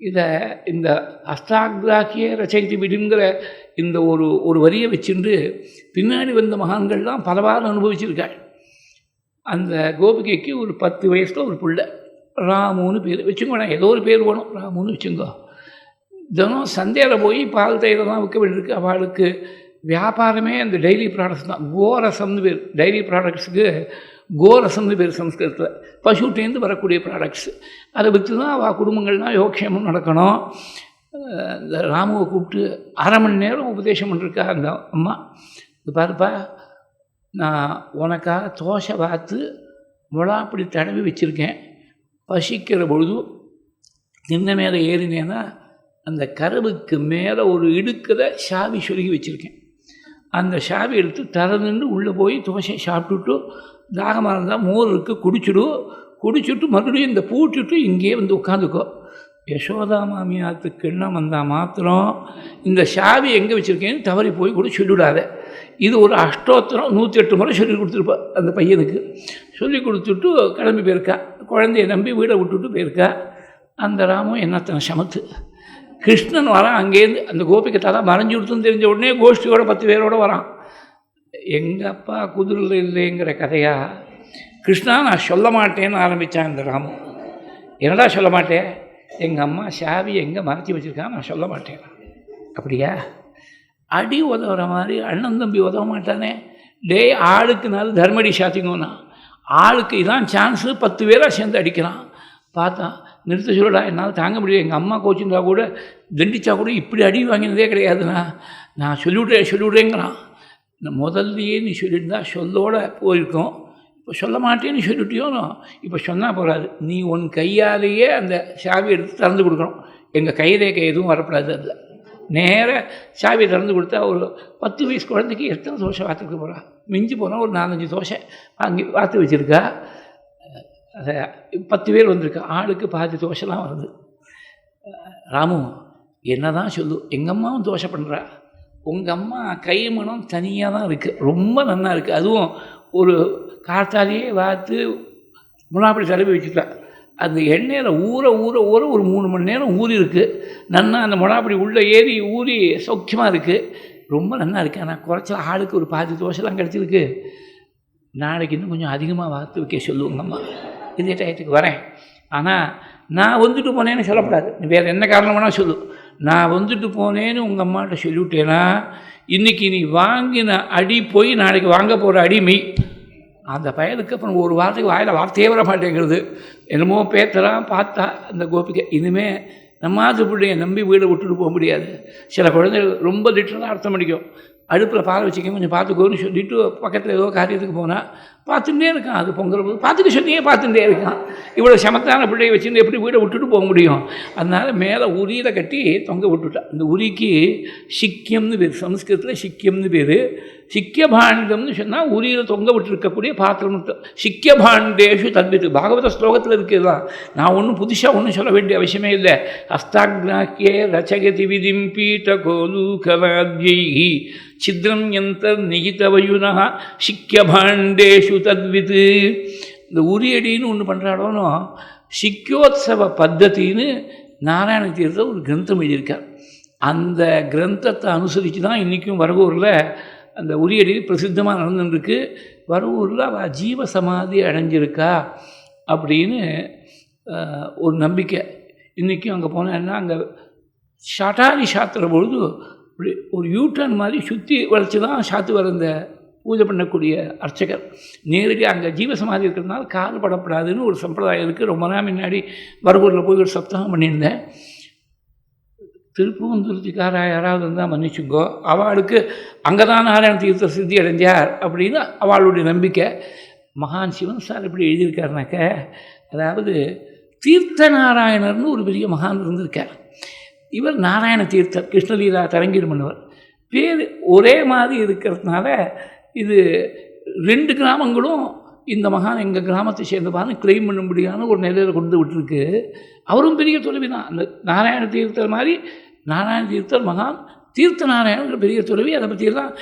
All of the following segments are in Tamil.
இதை இந்த அஷ்டாகிராக்கிய ரச்சைத்து விடுங்கிற இந்த ஒரு ஒரு வரியை வச்சுட்டு பின்னாடி வந்த மகான்கள்லாம் பலவாறு அனுபவிச்சிருக்காள். அந்த கோபிகைக்கு ஒரு பத்து வயசில் ஒரு பிள்ளை ராமுன்னு பேர். வச்சுக்கோண்ணா ஏதோ ஒரு பேர் வேணும் ராமுன்னு வச்சுங்கோ தினம் சந்தையில் போய் பால் தயிரெல்லாம் விற்க வேண்டியிருக்கு. அவளுக்கு வியாபாரமே அந்த டெய்லி ப்ராடக்ட்ஸ் தான். கோரசம்னு பேர். டெய்லி ப்ராடக்ட்ஸுக்கு கோரசம்னு பேர் சம்ஸ்கிருதத்தில். பசுட்டேருந்து வரக்கூடிய ப்ராடக்ட்ஸ் அதை விற்று தான் அவள் குடும்பங்கள்லாம் யோகக்ஷேமம் நடக்கணும். இந்த ராமுவை கூப்பிட்டு அரை மணி நேரம் உபதேசம் பண்ணிருக்கா அந்த அம்மா இது பாருப்பா நான் உனக்காக தோசை பார்த்து முளாப்படி தடவி வச்சுருக்கேன். பசிக்கிற பொழுது தின்ன மேலே ஏறினேன்னா அந்த கருவுக்கு மேலே ஒரு இடுக்கிற சாவி சொருகி வச்சுருக்கேன். அந்த சாவி எடுத்து திறந்துட்டு உள்ளே போய் தோசை சாப்பிட்டுட்டு தாகமாக இருந்தால் மோர் இருக்குது குடிச்சிடு குடிச்சுட்டு மறுபடியும் இந்த பூச்சுட்டு இங்கேயே வந்து உட்காந்துக்கோ. யசோதா மாமியாத்துக்கு எண்ணம் வந்தால் மாத்திரம் இந்த சாவி எங்கே வச்சுருக்கேன்னு தவறி போய் கூட சொல்லிவிடாத. இது ஒரு அஷ்டோத்திரம் நூற்றி எட்டு முறை சொல்லி கொடுத்துருப்பா அந்த பையனுக்கு. சொல்லி கொடுத்துட்டு கிளம்பி போயிருக்கா. குழந்தைய நம்பி வீடை விட்டுட்டு போயிருக்கா. அந்த ராமும் என்னத்தனை சமத்து. கிருஷ்ணன் வரான் அங்கேருந்து அந்த கோபிக்கை தான் மறைஞ்சு கொடுத்துன்னு தெரிஞ்ச உடனே கோஷ்டியோட பத்து பேரோட வரான். எங்கள் அப்பா குதிரையில் இல்லைங்கிற கதையா? கிருஷ்ணா நான் சொல்ல மாட்டேன்னு ஆரம்பித்தான் இந்த ராமு. என்னடா சொல்ல மாட்டேன் எங்கள் அம்மா சாவி எங்கே மறைச்சி வச்சுருக்கா? நான் சொல்ல மாட்டேன். அப்படியா? அடி உதவுற மாதிரி அண்ணன் தம்பி உதவ மாட்டானே. டேய் ஆளுக்கு நாள் தர்மடி சாத்திங்கோன்னா ஆளுக்கு இதான் சான்ஸு பத்து பேராக சேர்ந்து அடிக்கிறான். பார்த்தா நிறுத்த சொல்லடா என்னால் தாங்க முடியல. எங்கள் அம்மா கோச்சிருந்தா கூட தண்டிச்சா கூட இப்படி அடி வாங்கினதே கிடையாதுண்ணா. நான் சொல்லிவிட்றேன் சொல்லிவிட்றேங்கிறான். முதல்லையே நீ சொல்லியிருந்தா சொல்லோடு போயிருக்கோம். இப்போ சொல்ல மாட்டேன்னு சொல்லிட்டியோனோ இப்போ சொன்னால் போகாது நீ உன் கையாலேயே அந்த சாவி எடுத்து திறந்து கொடுக்கணும். எங்கள் கைரேகை எதுவும் வரக்கூடாது அதில். நேராக சாவி திறந்து கொடுத்தா ஒரு பத்து வயசு குழந்தைக்கு எத்தனை தோசை வாத்துக்கு போகிறா மிஞ்சி போனால் ஒரு நாலஞ்சு தோசை வாங்கி வாத்து வச்சுருக்கா. அதை பத்து பேர் வந்திருக்கா. ஆளுக்கு பாதி தோசைலாம் வருது. ராமு என்ன தான் சொல்லு. எங்கள் அம்மாவும் தோசை பண்ணுறா உங்கள் அம்மா கைமணம் தனியாக தான் இருக்குது ரொம்ப நல்லா இருக்குது அதுவும் ஒரு காற்றாலேயே வாத்து முன்னாப்படி தடவி வச்சுட்டா. அந்த எண்ணெயில் ஊற ஊற ஊற ஒரு மூணு மணி நேரம் ஊறி இருக்குது நன்னா அந்த முனாப்படி உள்ளே ஏறி ஊறி சௌக்கியமாக இருக்குது ரொம்ப நல்லா இருக்குது ஆனால் குறைச்சல் ஆளுக்கு ஒரு பாதி தோசைலாம் கிடச்சிருக்கு. நாளைக்கு இன்னும் கொஞ்சம் அதிகமாக வார்த்து வைக்க சொல்லுவோங்க அம்மா. இதே டயத்துக்கு வரேன். ஆனால் நான் வந்துட்டு போனேன்னு சொல்லப்படாது வேறு என்ன காரணம் வேணால் சொல்லு. நான் வந்துட்டு போனேன்னு உங்கள் அம்மாட்ட சொல்லிவிட்டேன்னா இன்றைக்கி நீ வாங்கின அடி போய் நாளைக்கு வாங்க போகிற அடி மெய். அந்த பயலுக்கு அப்புறம் ஒரு வாரத்துக்கு வாயில் வார்த்தையே வர மாட்டேங்கிறது. என்னமோ பேத்தலாம் பார்த்தா அந்த கோபிக்கை இனிமே நம்மாது பிள்ளைய நம்பி வீடை விட்டுட்டு போக முடியாது. சில குழந்தைகள் ரொம்ப லிட்டராக அர்த்தம் பண்ணிக்கும் அடுப்பில் பால் வச்சுக்க கொஞ்சம் பார்த்துக்கோன்னு சொல்லிட்டு பக்கத்தில் ஏதோ காரியத்துக்கு போனால் பார்த்துட்டே இருக்கான். அது பொங்கல் போது பார்த்துக்க சொன்னியே பார்த்துட்டே இருக்கான். இவ்வளோ சமத்தான பிள்ளையை வச்சுருந்து எப்படி வீடை விட்டுட்டு போக முடியும்? அதனால் மேலே உரியில் கட்டி தொங்க விட்டுட்டான் இந்த உரிக்கு சிக்கியம்னு பேர். சம்ஸ்கிருதத்தில் சிக்கியம்னு பேர். சிக்கிய பாண்டம்னு சொன்னால் உரியில் தொங்க விட்டுருக்கக்கூடிய பாத்திரம். சிக்கிய பாண்டேஷு தத்வித்து பாகவத ஸ்லோகத்தில் இருக்குது தான் நான் ஒன்றும் புதுசாக ஒன்றும் சொல்ல வேண்டிய அவசியமே இல்லை. ஹஸ்தாக்னாக்கியே ரச்சகதி விதிம் பீட்ட கோலூகவாத்யை சித்ரம் எந்த நிகிதவயுனா சிக்கிய பாண்டேஷு தத்வித்து இந்த உரியடின்னு ஒன்று பண்ணுறாடோனோ சிக்கியோத்சவ பத்தத்தின்னு நாராயண தீர்த்த ஒரு கிரந்தம் எழுதியிருக்கார். அந்த கிரந்தத்தை அனுசரித்து தான் இன்றைக்கும் வரகூரில் அந்த உரியடி பிரசித்தமாக நடந்துருக்கு வரவூரில் அவள் ஜீவ சமாதி அடைஞ்சிருக்கா அப்படின்னு ஒரு நம்பிக்கை. இன்றைக்கும் அங்கே போனேன்னா அங்கே ஷாட்டாரி சாத்துற பொழுது ஒரு யூட்டர்ன் மாதிரி சுற்றி வளைச்சி தான் சாத்து வர இந்த பூஜை பண்ணக்கூடிய அர்ச்சகர். நேரடியாக அங்கே ஜீவசமாதி இருக்கிறதுனால கால் படப்படாதுன்னு ஒரு சம்பிரதாயம் இருக்குது ரொம்ப நாள் முன்னாடி வரவூரில் போய் ஒரு சப்தாகம் பண்ணியிருந்தேன். திருப்பூந்துருத்திக்காரா யாராவது இருந்தால் மன்னிச்சுங்கோ அவளுக்கு அங்கே தான் நாராயண தீர்த்த சித்தி அடைஞ்சார் அப்படின்னு அவளுடைய நம்பிக்கை. மகான் சிவன் சார் இப்படி எழுதியிருக்காருனாக்க அதாவது தீர்த்த நாராயணர்னு ஒரு பெரிய மகான் இருந்திருக்கார். இவர் நாராயண தீர்த்தர் கிருஷ்ணலீலா தரங்கீடு பண்ணவர் பேர் ஒரே மாதிரி இருக்கிறதுனால இது ரெண்டு கிராமங்களும் இந்த மகான் எங்கள் கிராமத்தை சேர்ந்தவான்னு கிளைம் பண்ணும்படியான ஒரு நிலையில் கொண்டு விட்டுருக்கு. அவரும் பெரிய துறவி தான் அந்த நாராயண தீர்த்தர் மாதிரி நாராயண தீர்த்தர் மகான் தீர்த்த நாராயணங்கிற பெரிய துறவி அதை பற்றியெல்லாம்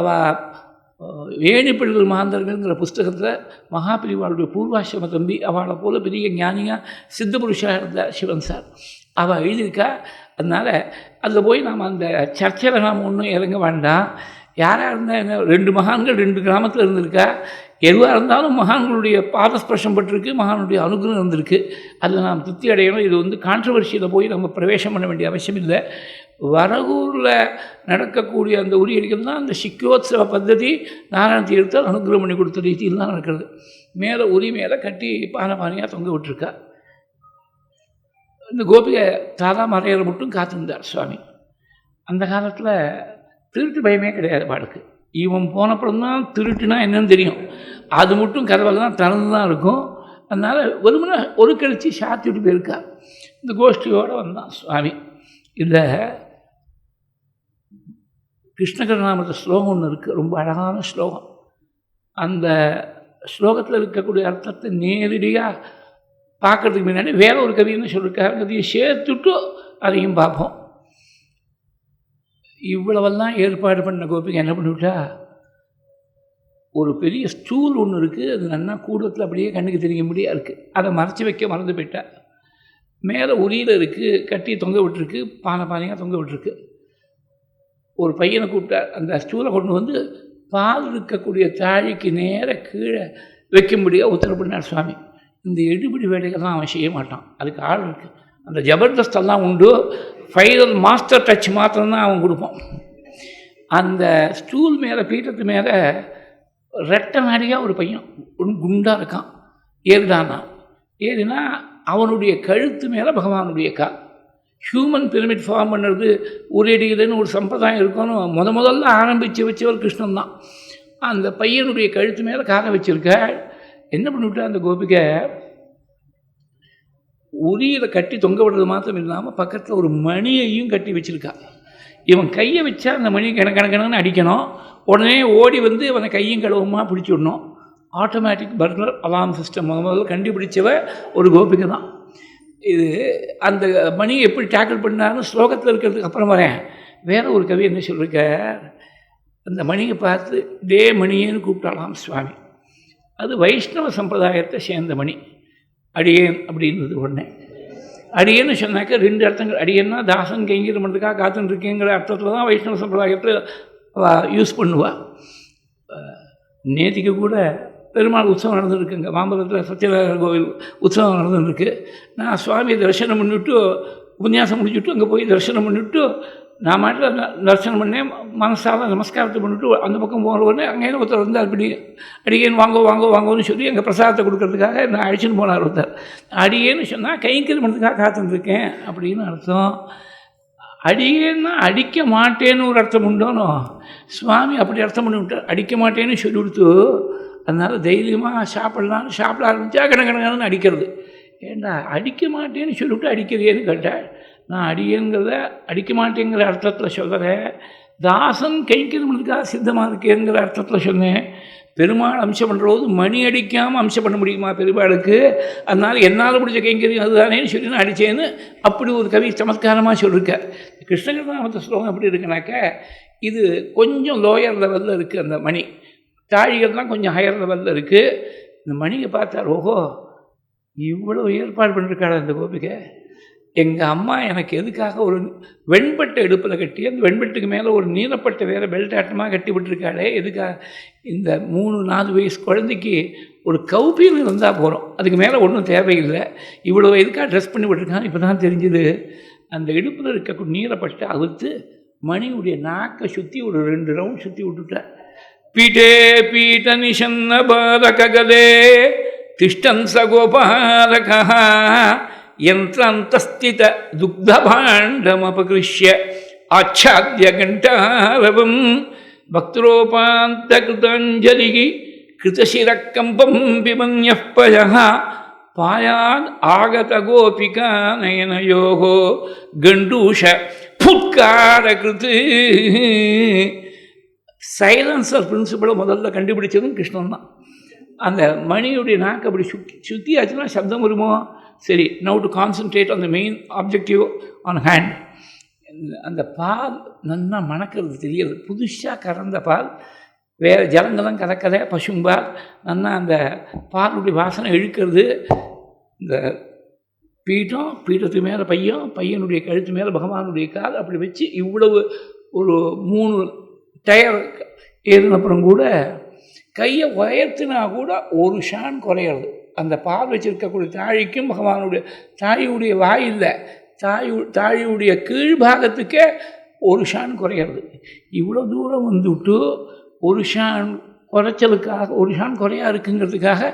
அவ வேணிப்பள்ளிகள் மாந்தர்கள்ங்கிற புஸ்தகத்தில் மகாபிரிவாளுடைய பூர்வாசிரம தம்பி அவளை போல பெரிய ஞானியாக சித்த புருஷாக இருந்தார் சிவன் சார். அவள் எழுதியிருக்கா அதனால் அதில் போய் நாம் அந்த சர்ச்சையில் நாம் ஒன்றும் இறங்க வேண்டாம். யாராக இருந்தால் என்ன ரெண்டு மகான்கள் ரெண்டு கிராமத்தில் இருந்திருக்கா? எதுவாக இருந்தாலும் மகான்களுடைய பாதஸ்பர்ஷம் பட்டிருக்கு மகானுடைய அனுகிரகம் இருந்திருக்கு. அதில் நாம் திருப்தி அடையணும். இது வந்து கான்ட்ரவர்சியில் போய் நம்ம பிரவேசம் பண்ண வேண்டிய அவசியம் இல்லை. வரகூரில் நடக்கக்கூடிய அந்த உரியடிகள் தான் அந்த சிக்கோத்சவ பద్ధதி நாராயண தீர்த்தால் அனுகிரகம் பண்ணி கொடுத்த ரீதியில் தான் நடக்கிறது. மேலே உரி மேலே கட்டி பானை பானையாக தொங்க விட்டுருக்கா. இந்த கோபிகை தாதா மறையிற மட்டும் காத்திருந்தார் சுவாமி. அந்த காலத்தில் திருட்டு பயமே கிடையாது பாடுக்கு இவன் போனப்புறம் தான் திருட்டுனா என்னன்னு தெரியும். அது மட்டும் கதவெல்லாம் திறந்து தான் இருக்கும். அதனால் ஒரு முறை ஒரு கழிச்சு சாத்திட்டு போயிருக்கா. இந்த கோஷ்டியோடு வந்தான் சுவாமி. இதில் கிருஷ்ணகரநாமத்த ஸ்லோகம் ஒன்று இருக்குது ரொம்ப அழகான ஸ்லோகம். அந்த ஸ்லோகத்தில் இருக்கக்கூடிய அர்த்தத்தை நேரடியாக பார்க்கறதுக்கு முன்னாடி வேற ஒரு கவின்னு சொல்லியிருக்காரு கதையை சேர்த்துட்டு அதையும் பார்ப்போம். இவ்வளவெல்லாம் ஏற்பாடு பண்ண கோபிக்கு என்ன பண்ணிவிட்டா? ஒரு பெரிய ஸ்டூல் ஒன்று இருக்குது அது நல்லா கூடத்தில் அப்படியே கண்ணுக்கு தெரிய முடியாது இருக்குது அதை மறைச்சி வைக்க மறந்து போயிட்டா. மேலே உரியில் இருக்குது கட்டி தொங்க விட்டுருக்கு பானை பானையாக தொங்க விட்டுருக்கு. ஒரு பையனை கூப்பிட்டார் அந்த ஸ்டூலை கொண்டு வந்து பால் இருக்கக்கூடிய தாழிக்கு நேர கீழே வைக்கும்படியாக உத்தரவு பண்ணார் சுவாமி. இந்த எடுபடி வேலைகள்லாம் அவன் செய்ய மாட்டான். அதுக்கு ஆள் இருக்குது அந்த ஜபர்தஸ்தெல்லாம் உண்டு ஃபைனல் மாஸ்டர் டச் மாத்திரம்தான் அவன் கொடுப்பான். அந்த ஸ்டூல் மேலே பீட்டத்து மேலே ரெட்டை நாடியாக ஒரு பையன் ஒன்று குண்டாக இருக்கான். ஏறுதானா ஏறினா அவனுடைய கழுத்து மேலே பகவானுடைய கால் ஹியூமன் பிரமிட் ஃபார்ம் பண்ணுறது உரேடிகளுன்னு ஒரு சம்பிரதாயம் இருக்கணும். முத முதல்ல ஆரம்பித்து வச்சவர் கிருஷ்ணன் தான் அந்த பையனுடைய கழுத்து மேலே காலை வச்சுருக்க என்ன பண்ணிவிட்டா அந்த கோபிகை? உரியில் கட்டி தொங்க விடுறது மாத்திரம் இல்லாமல் பக்கத்தில் ஒரு மணியையும் கட்டி வச்சுருக்கா. இவன் கையை வச்சா அந்த மணி கணக்கணக்கணன்னு அடிக்கணும். உடனே ஓடி வந்து அவனை கையும் கழுவுமா பிடிச்சி விடணும். ஆட்டோமேட்டிக் பர்னர் அலாம் சிஸ்டம் முதல்ல கண்டுபிடிச்சவ ஒரு கோபிகை தான். இது அந்த மணியை எப்படி டேக்கிள் பண்ணாலும் ஸ்லோகத்தில் இருக்கிறதுக்கு அப்புறம் வரேன். வேறு ஒரு கவி என்ன சொல்லியிருக்க அந்த மணியை பார்த்து டே மணியேன்னு கூப்பிட்டாலாம் சுவாமி. அது வைஷ்ணவ சம்பிரதாயத்தை சேர்ந்த மணி. அடியேன் அப்படின்றது உடனே. அடியேன்னு சொன்னாக்க ரெண்டு அர்த்தங்கள். அடியேன்னா தாசன் கைங்கர் மட்டுக்காக காத்துன்னு இருக்கேங்கிற அர்த்தத்தில் தான் வைஷ்ணவ சம்பிரதாயத்தை யூஸ் பண்ணுவாள் நேற்றுக்கு கூட பெருமாள் உற்சவம் நடந்துருக்குங்க. மாம்பலத்தில் சத்யநாதர் கோவில் உற்சவம் நடந்துருக்கு நான் சுவாமியை தரிசனம் பண்ணிவிட்டு உபன்யாசம் முடிச்சுட்டு அங்கே போய் தரிசனம் பண்ணிவிட்டு நான் மாட்டில் தரிசனம் பண்ணேன் மனசால நமஸ்காரத்தை பண்ணிவிட்டு அந்த பக்கம் போன உடனே அங்கேயே ஒருத்தர் வந்து அப்படி அடியேன் வாங்கோ வாங்கோ வாங்கோன்னு சொல்லி எங்கள் பிரசாதத்தை கொடுக்கறதுக்காக நான் அழிச்சுன்னு போனார் ஒருத்தர் அடியேன்னு சொன்னால் கைங்கரி பண்ணுறதுக்காக காத்துருக்கேன் அப்படின்னு அர்த்தம் அடியேன்னா அடிக்க மாட்டேன்னு ஒரு அர்த்தம் உண்டோனோ சுவாமி அப்படி அர்த்தம் பண்ணி விட்டார் அடிக்க மாட்டேன்னு சொல்லி கொடுத்து அதனால் தைரியமாக சாப்பிட்லான்னு சாப்பிட ஆரம்பித்தா கடகடகடன்னு அடிக்கிறது ஏண்டா அடிக்க மாட்டேன்னு சொல்லிவிட்டு அடிக்கிறேன்னு கேட்டாள் நான் அடியேங்கிறத அடிக்க மாட்டேங்கிற அர்த்தத்தில் சொல்கிறேன் தாசன் கைக்கிறதுக்காக சித்தமாக இருக்கேங்கிற அர்த்தத்தில் சொன்னேன். பெருமாள் அம்சம் பண்ணுறபோது மணி அடிக்காமல் அம்சம் பண்ண முடியுமா பெருமாளுக்கு? அதனால் என்னால் முடிச்ச கைங்கரியம் அதுதானேன்னு சொல்லி நான் அடித்தேன்னு அப்படி ஒரு கவி சமத்காரமாக சொல்லியிருக்கார் கிருஷ்ணகிருஷ்ணாமத்த ஸ்லோகம் எப்படி இருக்குனாக்க இது கொஞ்சம் லோயர் லெவலில் இருக்குது அந்த மணி. தாழிகள்லாம் கொஞ்சம் ஹையர் லெவலில் இருக்குது இந்த மணியை பார்த்தார் ஓஹோ இவ்வளோ ஏற்பாடு பண்ணிருக்காள் அந்த கோபிகை. எங்கள் அம்மா எனக்கு எதுக்காக ஒரு வெண்பட்டை இடுப்பில் கட்டி அந்த வெண்பட்டுக்கு மேலே ஒரு நீலப்பட்டை வேறு பெல்ட் ஆட்டமாக கட்டி விட்டுருக்காளே எதுக்காக? இந்த மூணு நாலு வயசு குழந்தைக்கு ஒரு கௌபின்னு இருந்தால் போகிறோம் அதுக்கு மேலே ஒன்றும் தேவையில்லை. இவ்வளோ எதுக்காக ட்ரெஸ் பண்ணி விட்டுருக்காங்க இப்போ தான் தெரிஞ்சுது. அந்த இடுப்பில் இருக்க நீலப்பட்டை அவுத்து மணியுடைய நாக்கை சுற்றி ஒரு ரெண்டு ரவுண்ட் சுற்றி விட்டுட்டேன் பீட்டே பீட்ட நிஷன்ன பாலககலே திஷ்டன் சகோபாலகா யந்திராந்தஸ்தித துக்தபாண்டமபகிருஷ்ய ஆச்சாத்திய கண்டாரவம் பக்திரோபாந்த கிருதாஞ்சலி கிருதசிரக்கம்பம் பிமன்ய பய பாயான் ஆகத கோபிகா நயனயோகோ கண்டூஷ புட்கார கிருத்து சைலன்சர் பிரின்சிபலை முதல்ல கண்டுபிடிச்சதும் கிருஷ்ணன் தான் அந்த மணியுடைய நாக்கு அப்படி சுத்தி சுற்றி ஆச்சுன்னா சப்தம் வருமோ சரி now to concentrate on the main objective on hand அந்த பால் நல்லா மணக்கிறது தெரியுது. புதுசாக கறந்த பால் வேறு ஜலங்கள்லாம் கலக்கத பசும்பால் நல்லா அந்த பாலுடைய வாசனை இழுக்கிறது. இந்த பீட்டம் பீட்டத்து மேலே பையன் பையனுடைய கழுத்து மேலே பகவானுடைய கால் அப்படி வச்சு இவ்வளவு ஒரு மூணு டயர் ஏறினப்புறம் கூட கையை உயர்த்தினா கூட ஒரு ஷான் குறையிறது. அந்த பால் வச்சிருக்கக்கூடிய தாழிக்கும் பகவானுடைய தாயுடைய வாயில் தாயு தாயுடைய கீழ்பாகத்துக்கே ஒரு ஷான் குறையிறது. இவ்வளோ தூரம் வந்துவிட்டு ஒரு ஷான் குறைச்சலுக்காக ஒரு ஷான் குறையா இருக்குங்கிறதுக்காக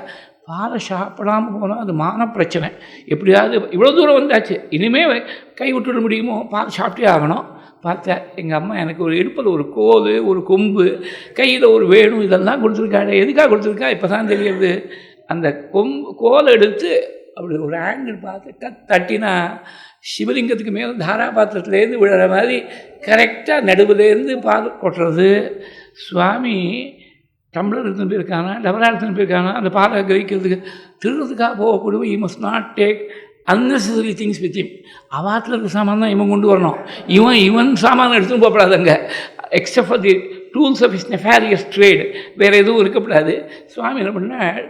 பாலை சாப்பிடாமல் போனால் அது மான பிரச்சனை. எப்படியாவது இவ்வளோ தூரம் வந்தாச்சு. இனிமேல் கை விட்டுட முடியுமோ? பால் சாப்பிட்டே ஆகணும். பார்த்தேன் எங்கள் அம்மா எனக்கு ஒரு இடுப்பில் ஒரு கோல் ஒரு கொம்பு கையில் ஒரு வேணும் இதெல்லாம் கொடுத்துருக்காரு எதுக்காக கொடுத்துருக்கா? இப்போ தான் தெரியுது. அந்த கொம் கோலை எடுத்து அப்படி ஒரு ஆங்கிள் பார்த்து கத் தட்டினா சிவலிங்கத்துக்கு மேலே தாராபாத்திரத்துலேருந்து விழுற மாதிரி கரெக்டாக நடுவுலேருந்து பால் கொட்டுறது. சுவாமி டம்ளர் எடுத்துன்னு போயிருக்கானா டபரா எடுத்துன்னு போயிருக்கானா அந்த பாலை கிரகிக்கிறதுக்கு திருடுறதுக்காக போகக்கூடிய you must not take unnecessary things with him. அவாத்தில் இருக்க சாமான் தான் இவன் கொண்டு வரணும். இவன் இவன் சாமான் எடுத்துன்னு போகப்படாதுங்க. Except for the tools of his nefarious trade வேறு எதுவும் இருக்கக்கூடாது சுவாமி என்ன பண்ணால்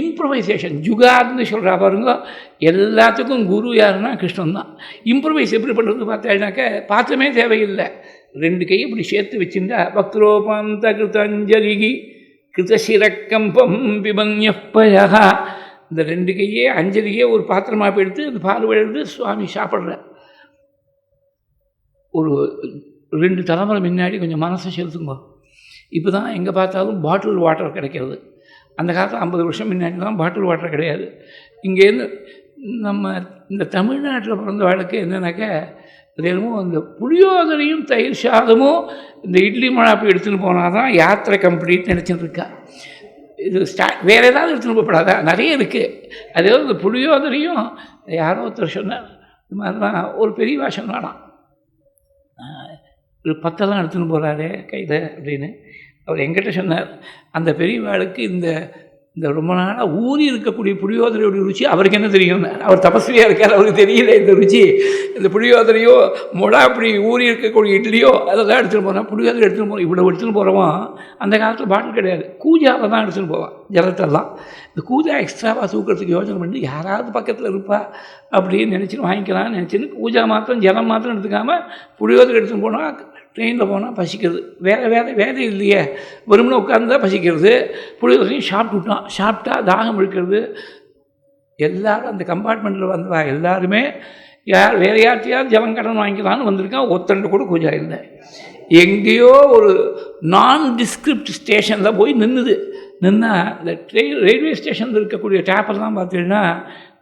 இம்ப்ரவைசேஷன் ஜுகாத்னு சொல்கிறா பாருங்க. எல்லாத்துக்கும் குரு யாருன்னா கிருஷ்ணன் தான். இம்ப்ரவைஸ் எப்படி பண்ணுறது பார்த்தாருனாக்க பாத்திரமே தேவையில்லை. ரெண்டு கையை இப்படி சேர்த்து வச்சுருந்தா பக்திரோபந்த கிருத்தஞ்சலிகி கிருதசிரக்கம்பம் பிபன்யப்பயா இந்த ரெண்டு கையே அஞ்சலியே ஒரு பாத்திரமாக எடுத்து அந்த பால் விழுந்து சுவாமி சாப்பிட்ற. ஒரு ரெண்டு தலைமுறை முன்னாடி கொஞ்சம் மனசை செலுத்துங்க. இப்போ தான் எங்கே பார்த்தாலும் பாட்டில் வாட்டர் கிடைக்கிறது. அந்த காலத்தில் ஐம்பது வருஷம் முன்னாடி தான் பாட்டில் வாட்டர் கிடையாது. இங்கேருந்து நம்ம இந்த தமிழ்நாட்டில் பிறந்த வாழ்க்கை என்னென்னாக்கா என்னமோ அந்த புளியோதரையும் தயிர் சாதமும் இந்த இட்லி மழாப்பு எடுத்துகிட்டு போனால் தான் யாத்திரை கம்ப்ளீட் நினச்சிட்டு இருக்கா இது ஸ்டா வேறு ஏதாவது எடுத்துகிட்டு போகப்படாதா? நிறைய இருக்குது அதே இந்த புளியோதரையும் யாரோ ஒருத்தர் சொன்னார். இது மாதிரிலாம் ஒரு பெரியவா சொன்னாலாம் ஒரு பத்தெல்லாம் எடுத்துன்னு போகிறாரு கையில் அப்படின்னு. அவர் எங்கிட்ட சொன்னார் அந்த பெரியவாளுக்கு இந்த இந்த ரொம்ப நாளாக ஊறி இருக்கக்கூடிய புளியோதரையோட ருச்சி அவருக்கு என்ன தெரியும்? அவர் தபஸ்வியாக இருக்கார் அவருக்கு தெரியல இந்த ருச்சி. இந்த புளியோதரையோ மொளா அப்படி ஊறி இருக்கக்கூடிய இட்லியோ அதெல்லாம் எடுத்துகிட்டு போகிறான் புளியோதரை எடுத்துகிட்டு போகிறோம் இவ்வளோ எடுத்துகிட்டு போகிறோம் அந்த காலத்தில் பாட்டில் கிடையாது. கூஜாவில் தான் எடுத்துகிட்டு போவான் ஜலத்தெல்லாம். இந்த கூஜா எக்ஸ்ட்ராவாக தூக்கிறதுக்கு யோசனை பண்ணி யாராவது பக்கத்தில் இருப்பா? அப்படின்னு நினச்சின்னு வாங்கிக்கலாம்னு நினச்சின்னு கூஜா மாத்திரம் ஜலம் மாத்திரம் எடுத்துக்காமல் புளியோதரை எடுத்துகிட்டு போனால் ட்ரெயினில் போனால் பசிக்கிறது. வேறு வேலை வேலை இல்லையே. வெறுமனே உட்காந்து தான் பசிக்கிறது. புளியோதரையும் சாப்பிட்டு விட்டான் சாப்பிட்டா தாகம் இழுக்கிறது எல்லோரும் அந்த கம்பார்ட்மெண்ட்டில் வந்தவா? எல்லாருமே யார் வேறு யார்ட்டையாவது ஜலம் கடன் வாங்கிக்கலான்னு வந்திருக்கான் ஒத்தண்டு கூட பூஜா இல்லை. எங்கேயோ ஒரு நான் டிஸ்கிரிப்ட் ஸ்டேஷனில் போய் நின்றுது நின்னால் இந்த ட்ரெயின் ரயில்வே ஸ்டேஷனில் இருக்கக்கூடிய டேப்பெல்லாம் பார்த்தீங்கன்னா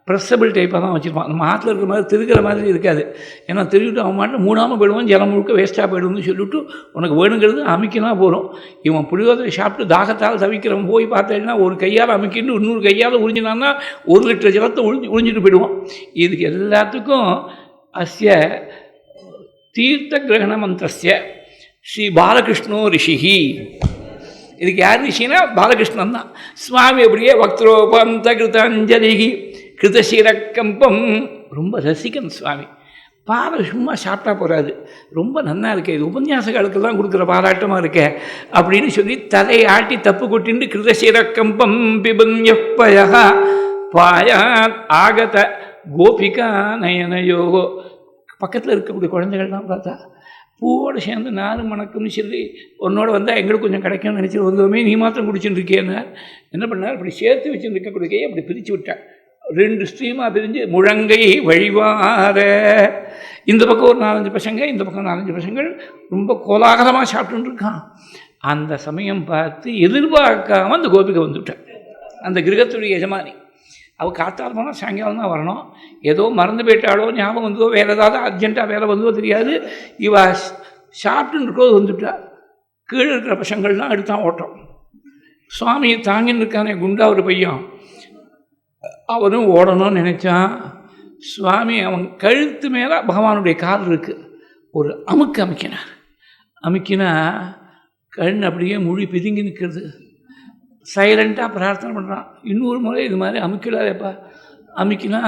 ப்ரெஸ்ஸபிள் டைப்பாக தான் வச்சுருப்பான். நம்ம ஆற்றுல இருக்கிற மாதிரி திருக்கிற மாதிரி இருக்காது. ஏன்னா திருவிட்டு அவன் மாட்டு மூணாமல் போயிடுவான் ஜலம் முழுக்க வேஸ்ட்டாக போயிடும்னு சொல்லிவிட்டு உனக்கு வேணுங்கிறது அமைக்கினா போகிறோம் இவன் புளியோதரை சாப்பிட்டு தாகத்தால் தவிக்கிறவன் போய் பார்த்தேன்னா ஒரு கையால் அமைக்கின்னு இன்னொரு கையால் உறிஞ்சினான்னா ஒரு லிட்டர் ஜலத்தை உறிஞ்சி உறிஞ்சிட்டு போயிடுவான். இதுக்கு எல்லாத்துக்கும் அஸ்ய தீர்த்த கிரகண மந்திரஸ்ய. ஸ்ரீ பாலகிருஷ்ணோ ரிஷிஹி. இதுக்கு யார் ரிஷினா? பாலகிருஷ்ணன் தான். சுவாமி அப்படியே பக்திரோபந்த கிருதாஞ்சலிகி கிருதசீரக்கம்பம் ரொம்ப ரசிகன் சுவாமி. பாறை சும்மா சாப்பிட்டா போகாது ரொம்ப நல்லா இருக்கே. இது உபன்யாசங்களுக்கு தான் கொடுக்குற பாராட்டமாக இருக்கே. அப்படின்னு சொல்லி தலை ஆட்டி தப்பு கொட்டிண்டு கிருதசீரக்கம்பம் பிபன்யப்பயா பாயாத் ஆகத கோபிகா நயனயோகோ பக்கத்தில் இருக்கக்கூடிய குழந்தைகள்லாம் பார்த்தா பூவோடு சேர்ந்து நானும் மணக்கும்னு சொல்லி உன்னோட வந்தால் எங்களுக்கு கொஞ்சம் கிடைக்கும்னு நினச்சி வந்தோமே நீ மாத்திரம் குடிச்சுட்டு இருக்கேன்னு என்ன பண்ணார்? அப்படி சேர்த்து வச்சுருக்க கொடுக்கையே அப்படி பிரித்து விட்டார். ரெண்டு ஸ்ட்ரீமாக பிரிஞ்சு முழங்கை வழிவார இந்த பக்கம் ஒரு நாலஞ்சு பசங்க இந்த பக்கம் நாலஞ்சு பசங்கள் ரொம்ப கோலாகலமாக சாப்பிட்டுன்னு இருக்கான். அந்த சமயம் பார்த்து எதிர்பார்க்காம அந்த கோபிகை வந்துவிட்டேன் அந்த கிரகத்துடைய எஜமானி அவள் காத்தால் போனால் சாயங்காலம் தான் வரணும். ஏதோ மறந்து போயிட்டாலோ ஞாபகம் வந்ததோ வேறு ஏதாவது அர்ஜென்ட்டாக வேலை வந்ததோ தெரியாது. இவ சாப்பிட்டுன்னு இருக்கோ வந்துட்டா. கீழே இருக்கிற பசங்கள்லாம் எடுத்தான் ஓட்டம். சுவாமியை தாங்கின்னு இருக்கானே குண்டா ஒரு பையன். அவனும் ஓடணும்னு நினச்சான். சுவாமி அவன் கழுத்து மேலே பகவானுடைய கால் இருக்குது ஒரு அமுக்கு அமைக்கினார். அமுக்கினா கண் அப்படியே மொழி பிதுங்கி நிற்கிறது சைலண்ட்டாக பிரார்த்தனை பண்ணுறான் இன்னொரு முறை இது மாதிரி அமுக்கிடாதேப்பா. அமுக்கினா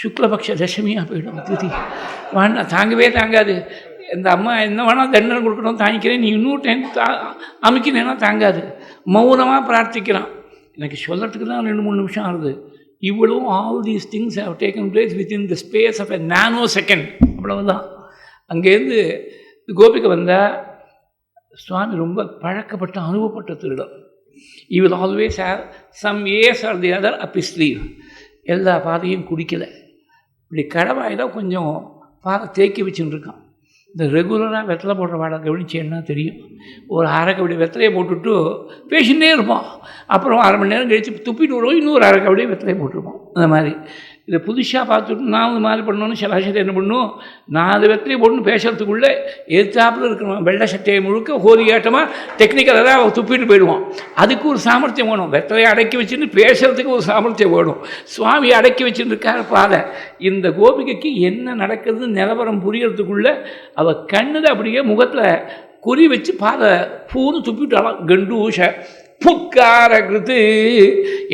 சுக்லபக்ஷ தசமியாக போயிடும் திருதி வேண்டாம் தாங்கவே தாங்காது. இந்த அம்மா என்ன வேணால் தண்டனை கொடுக்கணும் தாங்கிக்கிறேன். நீ இன்னொரு டைம் தா அமுக்கினேன்னா தாங்காது. மௌனமாக பிரார்த்திக்கிறான். எனக்கு சொல்கிறதுக்கு தான் ரெண்டு மூணு நிமிஷம் ஆகுது. இவ்வளவும் all these things have taken place within the space of a nanosecond அவ்வளவுதான். அங்கேருந்து கோபிக்கு வந்த சுவாமி ரொம்ப பழக்கப்பட்ட அனுபவப்பட்ட திருடம். He will always have some ace or the other up sleeve எல்லா பாதையும் குடிக்கலை. இப்படி கடவாயில் கொஞ்சம் பாதை தேக்கி வச்சுன்னு இருக்கான். இந்த ரெகுலராக வெத்தலை போடுற வாடகை கவனிச்சேன்னா தெரியும்? ஒரு அரை கபடி வெத்தலையை போட்டுட்டு பேசிகிட்டே இருப்போம் அப்புறம் அரை மணி நேரம் கழித்து துப்பிட்டு வருவோம் இன்னொரு அரை கபடியை வெத்தலையை போட்டிருப்போம். அந்த மாதிரி. இதை புதுசாக பார்த்துட்டு நான் இந்த மாதிரி பண்ணணும்னு சராசரி என்ன பண்ணும் நாலு வெத்தலையை போட்டு பேசுறதுக்குள்ளே எதிர்த்தாப்பில் இருக்கணும் வெள்ளை சட்டையை முழுக்க ஹோலியாட்டமாக டெக்னிக்கலாக தான் அவன் துப்பிட்டு போயிடுவான். அதுக்கு ஒரு சாமர்த்தியம் வேணும். வெத்தலையை அடக்கி வச்சுன்னு பேசுறதுக்கு ஒரு சாமர்த்தியம் வேணும். சுவாமி அடக்கி வச்சுட்டு பாதை இந்த கோபிகைக்கு என்ன நடக்குதுன்னு நிலவரம் புரியறதுக்குள்ளே அவள் கண்ணில் அப்படியே முகத்தில் குறி வச்சு பாதை பூன்னு துப்பிட்டாலாம் ஊஷை புக்கார கிருத்து.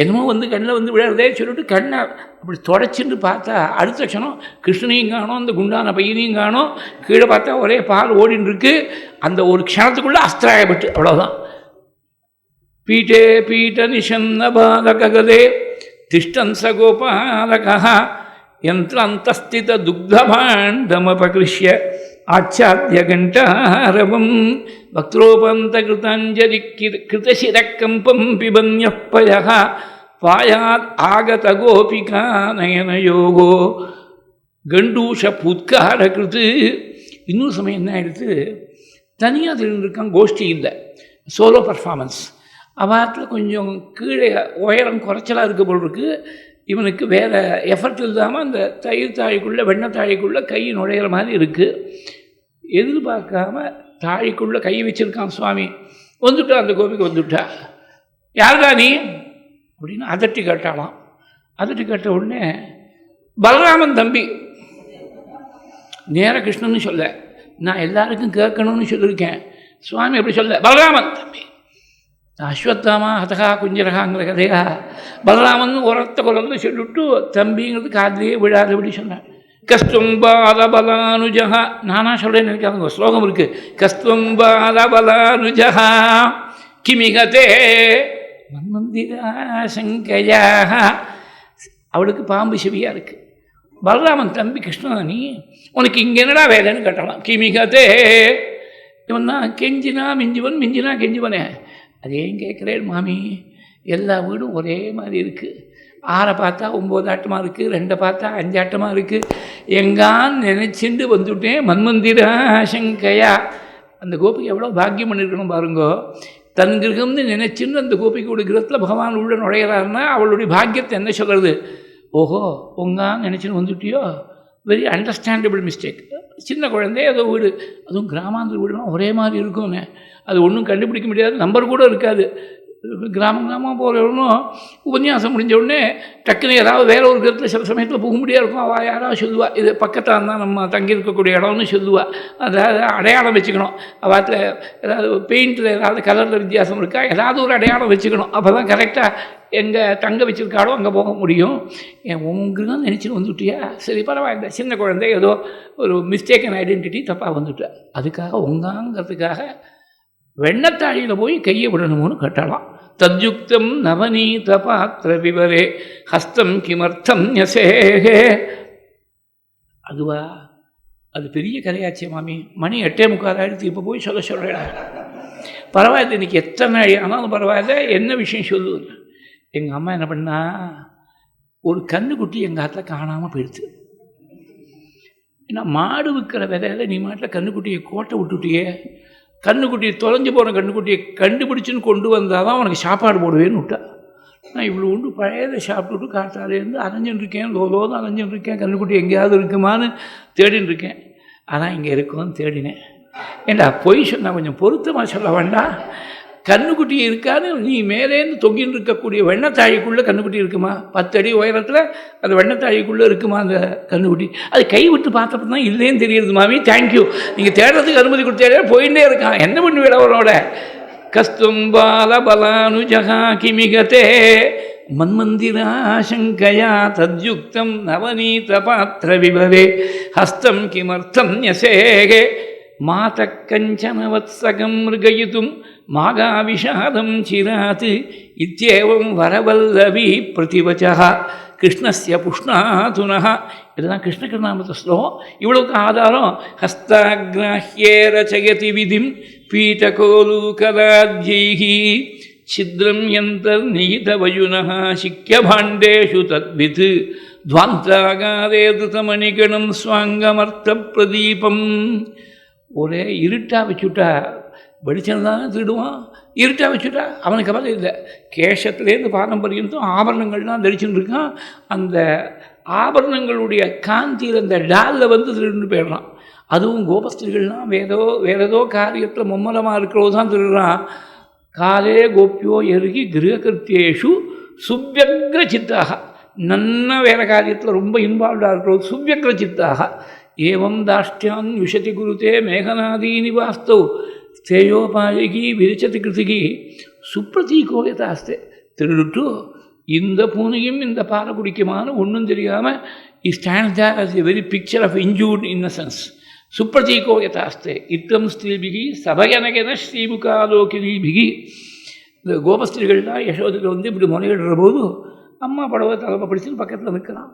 என்னமோ வந்து கண்ணில் வந்து விளையாடுறதே சொல்லிட்டு கண்ணை அப்படி தொடச்சிட்டு பார்த்தா அடுத்த க்ஷணம் கிருஷ்ணனையும் காணும் அந்த குண்டான பையனையும் காணும். கீழே பார்த்தா ஒரே பால் ஓடின்னு இருக்கு அந்த ஒரு க்ஷணத்துக்குள்ளே அஸ்திராயப்பட்டு அவ்வளோதான் பீட்டே பீட்ட நிஷந்த பாலகதே திஷ்டன் ச யந்திரந்தஸ்தித துக்தபாண்டமபகிருஷ்ய ஆச்சாத்திய கண்டாரவம் வக்ரோபந்தகிருதாஞ்சலி கிருதசிரக்கம்பம் பிபன்யப்பய பாயாத் ஆகத கோபிகா நயனயோகோ கண்டூஷ புத்கார கிருது இன்னொரு சமயம் என்ன ஆயிடுத்து தனியாக திருந்திருக்கான் கோஷ்டி இல்லை சோலோ பர்ஃபார்மன்ஸ் அவாத்தில் கொஞ்சம் கீழே உயரம் குறைச்சலாக இருக்க போல் இருக்குது இவனுக்கு வேறு எஃபர்ட் இல்லாமல் அந்த தயிர் தாழிக்குள்ளே வெண்ணெய் தாழிக்குள்ளே கை நுழையிற மாதிரி இருக்குது எதிர்பார்க்காம தாழிக்குள்ளே கை வச்சிருக்கான் சுவாமி. வந்துட்டா அந்த கோபிக்கு வந்துவிட்டா யாருடா நீ? அப்படின்னு அதட்டி கேட்டாலாம் அதட்டி கேட்ட உடனே பலராமன் தம்பி. நேர கிருஷ்ணன்னு சொல்ல. நான் எல்லாருக்கும் கேட்கணும்னு சொல்லியிருக்கேன். சுவாமி எப்படி சொல்ல பலராமன் தம்பி. அஸ்வத்தாமா ஹதகா குஞ்சரகாங்கிற கதையா பலராமன் உரத்த குரல்னு சொல்லிவிட்டு தம்பிங்கிறது காதிலேயே விழாதபடி சொன்னேன் கஸ்துவம் பால நானா சொல்கிறேன்னு நினைக்காதுங்க ஸ்லோகம் இருக்குது கஸ்துவம் பால கிமிகதே மன்மந்திரா சங்கயா அவளுக்கு பாம்பு செவியாக இருக்குது பலராமன் தம்பி கிருஷ்ணானி உனக்கு இங்கே என்னடா வேலைன்னு கேட்டலாம் கிமிகதே. இவன் தான் கெஞ்சினா மிஞ்சுவன் மிஞ்சினா கெஞ்சுவனே. அதையும் கேட்குறேன் மாமி. எல்லா வீடும் ஒரே மாதிரி இருக்குது ஆறை பார்த்தா ஒம்பது ஆட்டமாக இருக்குது ரெண்டை பார்த்தா அஞ்சு ஆட்டமாக இருக்குது எங்கான்னு நினச்சிண்டு வந்துவிட்டேன் மன்மந்திரா சங்கையா. அந்த கோபிக்கு எவ்வளோ பாக்கியம் பண்ணியிருக்கணும் பாருங்கோ. தன் கிரகம்னு நினச்சின்னு அந்த கோபிக்கோட கிரகத்தில் பகவான் உள்ள நுழையிறாருன்னா அவளுடைய பாக்கியத்தை என்ன சொல்கிறது ஓஹோ உங்கான்னு நினச்சின்னு வந்துட்டியோ? வெரி அண்டர்ஸ்டாண்டபிள் மிஸ்டேக் சின்ன குழந்தை ஏதோ வீடு. அதுவும் கிராமாந்திர வீடுலாம் ஒரே மாதிரி இருக்கும்னு. அது ஒன்றும் கண்டுபிடிக்க முடியாது. நம்பர் கூட இருக்காது. கிராமம் கிராமம் போகிறவனும் உபன்யாசம் முடிஞ்ச உடனே டக்குன்னு ஏதாவது வேற ஒரு கருத்தில் சில சமயத்தில் போக முடியாது இருக்கும். அவள் யாராவது சொல்லுவா. இது பக்கத்தில் இருந்தால் நம்ம தங்கியிருக்கக்கூடிய இடம்னு சொல்லுவாள் அதாவது அடையாளம் வச்சுக்கணும். அவத்தில் ஏதாவது பெயிண்டில் ஏதாவது கலரில் வித்தியாசம் இருக்கா? ஏதாவது ஒரு அடையாளம் வச்சுக்கணும். அப்போ தான் கரெக்டாக எங்கே தங்க வச்சுருக்காளோ அங்கே போக முடியும். என் உங்களுக்கு நினச்சிட்டு வந்துவிட்டியா சரி பரவாயில்ல. சின்ன குழந்தை ஏதோ ஒரு மிஸ்டேக்கன் ஐடென்டிட்டி தப்பாக வந்துவிட்டேன் அதுக்காக உங்காங்கிறதுக்காக வெண்ணத்தாழியில் போய் கையை விடணும்னு கட்டலாம் தத்யுக்தம் நவநீத பாத்திர விவரே ஹஸ்தம் கிமர்த்தம் யசேகே. அதுவா? அது பெரிய கதையாச்சு மாமி. மணி எட்டே முக்கால் ஆயிடுத்து இப்போ போய் சொல்ல சொல்கிறா பரவாயில்ல இன்றைக்கி எத்தனை அடி ஆனாலும் பரவாயில்ல என்ன விஷயம் சொல்லுவது எங்கள் அம்மா என்ன பண்ணா ஒரு கன்றுக்குட்டி எங்கள் ஆத்தில் காணாமல் போயிடுச்சு ஏன்னா மாடு விற்கிற விதையில நீ மாட்டில் கன்றுக்குட்டியை கோட்டை விட்டுட்டியே கண்ணுக்குட்டியை தொலைஞ்சு போன கண்ணுக்குட்டியை கண்டுபிடிச்சின்னு கொண்டு வந்தால் தான் உனக்கு சாப்பாடு போடுவேன்னு விட்டா. நான் இவ்வளோ உண்டு பழையதை சாப்பிட்டுட்டு காத்தாலேருந்து அலைஞ்சுன்னு இருக்கேன் லோலோதான் அலைஞ்சுன்னு இருக்கேன் கண்ணுக்குட்டி எங்கேயாவது இருக்குமான்னு தேடின்னு இருக்கேன். அதான் இங்கே இருக்கும்னு தேடினேன். ஏண்டா பொய் சொன்னால் கொஞ்சம் பொருத்தமாக சொல்ல வேண்டாம்? கண்ணுக்குட்டி இருக்கான்னு நீ மேலேருந்து தொங்கின்னு இருக்கக்கூடிய வெண்ணத்தாழிக்குள்ளே கண்ணுக்குட்டி இருக்குமா? பத்து அடி உயரத்தில் அந்த வெண்ணத்தாழிக்குள்ளே இருக்குமா அந்த கண்ணுக்குட்டி? அது கை விட்டு பார்த்தப்ப தான் இல்லைன்னு தெரியுது மாமி. தேங்க்யூ நீங்கள் தேடுறதுக்கு அனுமதி கொடுத்தாலே போயிட்டே இருக்கான். என்ன பண்ணி விடவனோட கஸ்தும் பால பலானுஜகா கிமிகதே மன்மந்திராசங்கயா தத்யுக்தம் நவநீத பாத்திர விபவே. ஹஸ்தம் கிமர்த்தம் யசேகே. மாதக்கஞ்சனவத்சகம் மிருகயிதும் மாகாவிஷாதம் சிராத் இத்தியேவம் வரவல்லவி பிரதிவச்சா கிருஷ்ணஸ்ய புஷ்ணாதுனக இதெல்லாம் கிருஷ்ண கிருஷ்ணகிருஷ்ணாமிரத ஸ்லோகம். இவ்வளவுக்கு ஆதாரம் ஹஸ்தாகிராஹ்யே ரச்சயதி விதிம் பீட்டகோலூகலாத்யைகி ಛಿದ್ರಂ ಯಂತರ್ನಿಯಿತವಯುನ ಶಿಕ್ಯಭಾಂಡೇಶು ತದ್ವಿತ್ ಧ್ವಾಂತಾಗಾರೇ ಧೃತಮಣಿಗಣಂ ಸ್ವಾಂಗಮರ್ಥ ಪ್ರದೀಪಂ ஒரே இருட்டாக வச்சுட்டா வெளிச்சம் தானே திருடுவான்? இருட்டாக வச்சுட்டா? அவனுக்கு கவலை இல்லை. கேசத்துலேருந்து பாரம்பரியத்தும் ஆபரணங்கள்லாம் தரிச்சுட்டு இருக்கான். அந்த ஆபரணங்களுடைய காந்தியில் அந்த டாலில் வந்து திருடுன்னு போயிடுறான். அதுவும் கோபஸ்திரிகள்லாம் வேதோ வேற ஏதோ காரியத்தில் மும்மலமாக இருக்கிறவோ தான் திருடுறான். காலே கோப்பியோ எருகி கிரககிருத்தியேஷு சுவ்யக்ர சித்தாக நன்ன வேற காரியத்தில் ரொம்ப இன்வால்வ்டாக இருக்கிறோம் சுவ்யக்ர சித்தாக ஏவம் தாஷ்டியான் விஷதி குருதே மேகநாதீனி வாஸ்தவ் ஸ்தேயோபாயகி விரிச்சதி கிருதிகி சுப்ரதீகோயதாஸ்தே திருடுட்டு இந்த பூனையும் இந்த பாலை குடிக்குமான ஒன்றும் தெரியாமல் he stand there as a very picture of injured innocence சுப்ரதீகோ யதாஸ்தே இத்தம் ஸ்ரீபிகி சபயனகன ஸ்ரீமுகாலோகினீபிகி இந்த கோபஸ்திரிகள்லாம் யசோதில் வந்து இப்படி முறையிடுற போது அம்மா படவை தலைமை பிடிச்சின்னு பக்கத்தில் நிற்கிறான்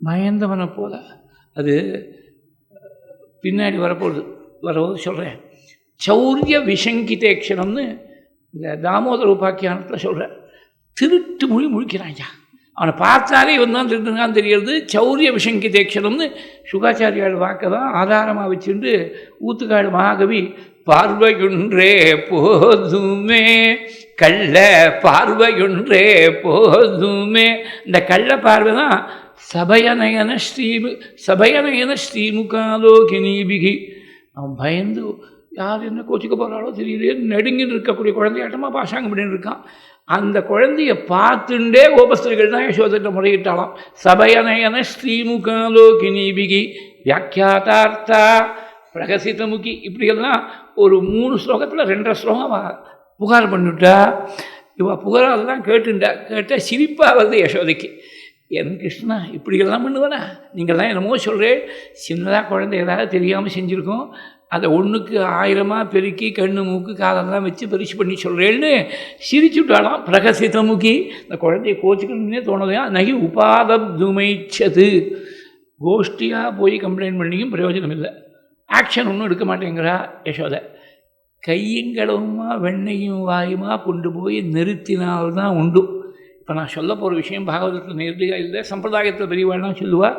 பயந்தவனை போல அது பின்னாடி வரப்போகுது. வரபோது சொல்கிறேன் சௌரிய விஷங்கிதேக்ஷணம்னு இந்த தாமோதர உபாக்கியானத்தில் சொல்கிறேன் திருட்டு மொழி முழிக்கிறாங்க அவனை பார்த்தாலே இவன் தான் திருட்டுனான்னு தெரியறது சௌரிய விஷங்கிதேக்ஷணம்னு சுகாச்சாரியால் வாக்க தான் ஆதாரமாக வச்சுட்டு ஊத்துக்காடு மகாகவி பார்வையுன்றே போதுமே கள்ள பார்வையொன்றே போதுமே. இந்த கள்ள பார்வை தான் சபயநயன ஸ்ரீமு சபயநயன ஸ்ரீமுகாலோகினீபிகி. அவன் பயந்து யார் என்ன கோச்சிக்க போகிறாளோ தெரியலையே நெடுங்கின்னு இருக்கக்கூடிய குழந்தையாட்டமாக பாஷாங்க அப்படின்னு இருக்கான். அந்த குழந்தைய பார்த்துண்டே கோபஸ்திரிகள் தான் யசோதர்கிட்ட முறையிட்டாலாம் சபயநயன ஸ்ரீமுகாலோகினீபிகி. வியாக்கியாதார்த்தா பிரகசிதமுகி. இப்படியெல்லாம் ஒரு மூணு ஸ்லோகத்தில் ரெண்டரை ஸ்லோகம் புகார் பண்ணிவிட்டா இவ புகாராக அதெல்லாம் கேட்டுண்டா. கேட்டால் சிரிப்பாக வருது யசோதைக்கு. என் கிருஷ்ணா இப்படியெல்லாம் பண்ணுவனா? நீங்கள்லாம் என்னமோ சொல்கிறேன் சின்னதாக குழந்தை ஏதாவது தெரியாமல் செஞ்சுருக்கோம். அதை ஒன்றுக்கு ஆயிரமாக பெருக்கி கண்ணு மூக்கு காதெல்லாம் வச்சு பரிசு பண்ணி சொல்கிறேன்னு சிரிச்சுட்டாலாம் பிரகசிதமுகி இந்த குழந்தைய கோச்சிக்கணும்னே தோணுதையா? நகி உபாதப்துமைச்சது கோஷ்டியாக போய் கம்ப்ளைண்ட் பண்ணியும் பிரயோஜனம் இல்லை ஆக்ஷன் ஒன்றும் எடுக்க மாட்டேங்கிறா யசோதை. கையங்களவுமா வெண்ணையும் வாயுமா கொண்டு போய் நிறுத்தினால்தான் உண்டு. இப்போ நான் சொல்ல போகிற விஷயம் பாகவதத்தில் நேரடியாக இல்லை. சம்பிரதாயத்தில் பெரியவாள்லாம் சொல்லுவாள்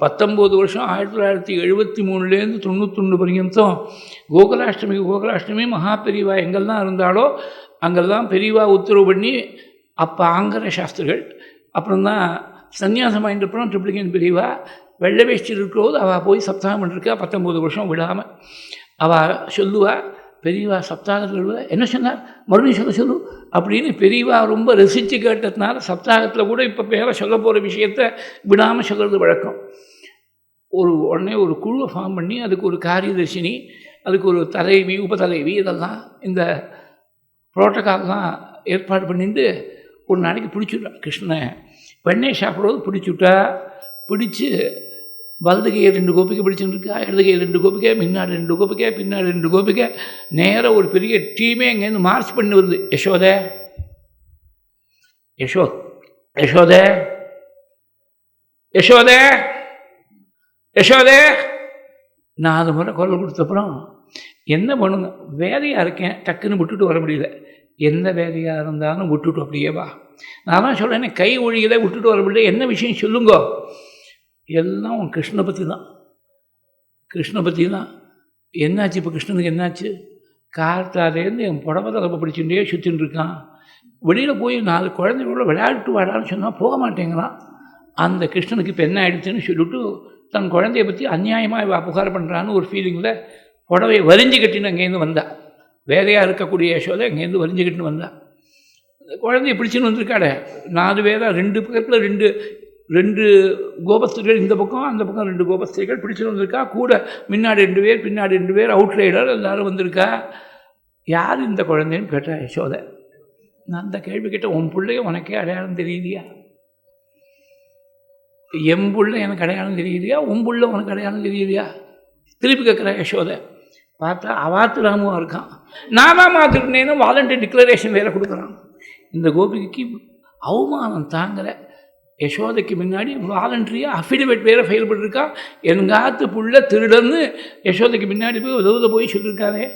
பத்தொம்போது வருஷம் ஆயிரத்தி தொள்ளாயிரத்தி எழுபத்தி மூணுலேருந்து தொண்ணூத்தொன்று பர்யந்தம் கோகுலாஷ்டமி கோகுலாஷ்டமி மகா பெரியவா எங்கெல்லாம் இருந்தாலோ அங்கெல்லாம் பெரியவா உத்தரவு பண்ணி அப்போ ஆங்கர சாஸ்திரிகள் அப்புறம்தான் சன்னியாசம் வாங்கிட்டப்புறம் ட்ரிப்ளிகன் பெரியவா வெள்ளை வேஷ்டி இருக்கிறோது அவள் போய் சப்தாகம் பண்ணிருக்கா பத்தொம்போது வருஷம் விடாமல் அவள் சொல்லுவாள் பெரியவா சப்தாகத்தில் என்ன சொன்னார்? மறுபடியும் சொல்ல சொல்லு. அப்படின்னு பெரியவா ரொம்ப ரசித்து கேட்டதுனால சப்தாகத்தில் கூட இப்போ பேர சொல்ல போகிற விஷயத்த விடாமல் சொல்கிறது வழக்கம். ஒரு உடனே ஒரு குழுவை ஃபார்ம் பண்ணி அதுக்கு ஒரு காரியதர்ஷினி அதுக்கு ஒரு தலைவி உபதலைவி இதெல்லாம் இந்த புரோட்டோக்கால்லாம் ஏற்பாடு பண்ணிட்டு ஒரு நாளைக்கு பிடிச்சிவிட்டா கிருஷ்ணன் பெண்ணை சாப்பிட்றது பிடிச்சுட்டா? பிடிச்சி வலது கையை ரெண்டு கோபிக்கை பிடிச்சுட்டு இருக்கா? இடது கையை ரெண்டு கோபிக்கை முன்னாடி ரெண்டு கோபிக்கை பின்னாடி ரெண்டு கோபிக்கை நேராக ஒரு பெரிய டீமே இங்கேருந்து மார்ச் பண்ணி வருது. யசோதே. யசோ யசோதே. யசோதே. யசோத. நான் அது முறை குரல் கொடுத்தப்புறம் என்ன பண்ணுங்க? வேலையாக இருக்கேன். டக்குன்னு விட்டுட்டு வர முடியல. எந்த வேலையாக இருந்தாலும் விட்டுட்டு அப்படியே வா. நான் தான் சொல்கிறேன் கை ஒழியில் விட்டுட்டு வர முடியல. என்ன விஷயம் சொல்லுங்கோ? எல்லாம் உன் கிருஷ்ணனை பற்றி தான் கிருஷ்ணனை பற்றி தான் என்னாச்சு இப்போ கிருஷ்ணனுக்கு என்னாச்சு? கார்த்தாரேந்து என் புடவை தலைப்பை பிடிச்சுட்டே சுற்றின்னு இருக்கான். வெளியில் போய் நாலு குழந்தைகளோட விளையாட்டு வாடான்னு சொன்னால் போக மாட்டேங்கிறான். அந்த கிருஷ்ணனுக்கு இப்போ என்ன ஆயிடுச்சுன்னு சொல்லிட்டு தன் குழந்தைய பற்றி அநியாயமாக இவ புகார் பண்ணுறான்னு ஒரு ஃபீலிங்கில் புடவை வரிஞ்சு கட்டின்னு அங்கேருந்து வந்தா. வேலையாக இருக்கக்கூடிய யசோதை அங்கேருந்து வரிஞ்சு கட்டின்னு வந்தா. குழந்தைய பிடிச்சின்னு வந்திருக்காடே நாலு பேராக ரெண்டு பக்கத்தில் ரெண்டு ரெண்டு கோபஸ்திரிகள் இந்த பக்கம் அந்த பக்கம் ரெண்டு கோபஸ்திரிகள் பிடிச்சிட்டு வந்திருக்கா? கூட முன்னாடி ரெண்டு பேர் பின்னாடி ரெண்டு பேர் அவுட்ரைடர் எல்லாரும் வந்திருக்கா? யார் இந்த குழந்தைன்னு கேட்டா யசோதை. நான் அந்த கேள்வி கேட்ட உன் பிள்ளைய உனக்கே அடையாளம் தெரியலையா எம்புள்ள எனக்கு அடையாளம் தெரியலையா உன் புள்ள உனக்கு அடையாளம் தெரியலையா திருப்பி கேட்குற யசோதை. பார்த்தா அவாத்துராமும் இருக்கான். நானா மாத்திருந்தேன்னு வாலண்டியர் டிக்ளரேஷன் வேறு கொடுக்குறான். இந்த கோபிக்கு அவமானம் தாங்கலை. யசோதைக்கு முன்னாடி வாலண்டரியாக அஃபிடவிட் வேறு ஃபைல் பண்ணிருக்கா எங்காத்து புள்ள திருடன்னு யசோதைக்கு முன்னாடி போய் உதவுல போய் சொல்லியிருக்காரே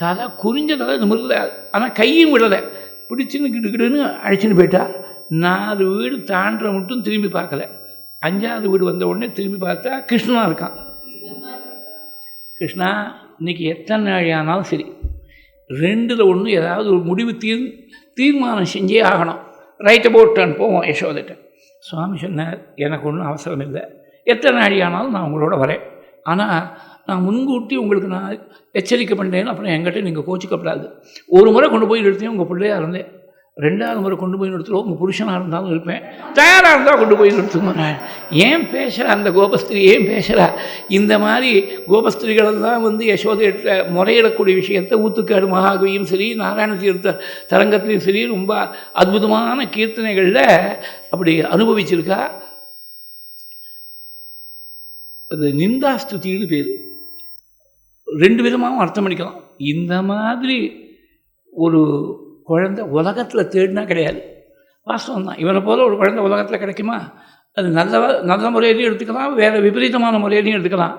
தலை குறிஞ்ச தலை நிமிரல ஆனால் கையும் விடலை. பிடிச்சின்னு கிடுக்கிடுன்னு அழைச்சின்னு போயிட்டா. நாலு வீடு தாண்டுற மட்டும் திரும்பி பார்க்கல. அஞ்சாவது வீடு வந்த உடனே திரும்பி பார்த்தா கிருஷ்ணனா இருக்கான். கிருஷ்ணா இன்னைக்கு எத்தனை நாள் ஆனாலும் சரி ரெண்டில் ஒன்று ஏதாவது ஒரு முடிவு தீர் தீர்மானம் செஞ்சே ஆகணும். ரைட் அபவுட் டர்ன் போவோம் யசோதிட்ட. சுவாமி சொன்னார் எனக்கு ஒன்றும் அவசரம் இல்லை. எத்தனை நாடி ஆனாலும் நான் உங்களோட வரேன். ஆனால் நான் முன்கூட்டி உங்களுக்கு நான் எச்சரிக்கை பண்ணேன் அப்புறம் என்கிட்ட நீங்கள் கோச்சிக்கப்படாது. ஒரு முறை கொண்டு போய் நிறுத்தேன் உங்கள் பிள்ளையாக இருந்தேன். ரெண்டாவது முறை கொண்டு போய் நிறுத்துவோம் உங்கள் புருஷனாக இருந்தாலும் இருப்பேன். தயாராக இருந்தால் கொண்டு போய் நிறுத்துங்க நான். ஏன் பேசுகிறா அந்த கோபஸ்திரி? ஏன் பேசுகிறா இந்த மாதிரி கோபஸ்திரிகள் தான் வந்து யசோதையிட்ட முறையிடக்கூடிய விஷயத்தை ஊத்துக்காடு மகாகவியும் சரி நாராயண தீர்த்த தரங்கத்திலையும் சரி ரொம்ப அற்புதமான கீர்த்தனைகளில் அப்படி அனுபவிச்சிருக்கா? அது நிந்தா நிந்தாஸ்துதின்னு பேர். ரெண்டு விதமாகவும் அர்த்தம் பண்ணிக்கலாம். இந்த மாதிரி ஒரு குழந்தை உலகத்தில் தேடினா கிடையாது. வாஸ்தவம் தான் இவனை போல ஒரு குழந்தை உலகத்தில் கிடைக்குமா? அது நல்ல நல்ல முறையிலையும் எடுத்துக்கலாம் வேறு விபரீதமான முறையிலையும் எடுத்துக்கலாம்.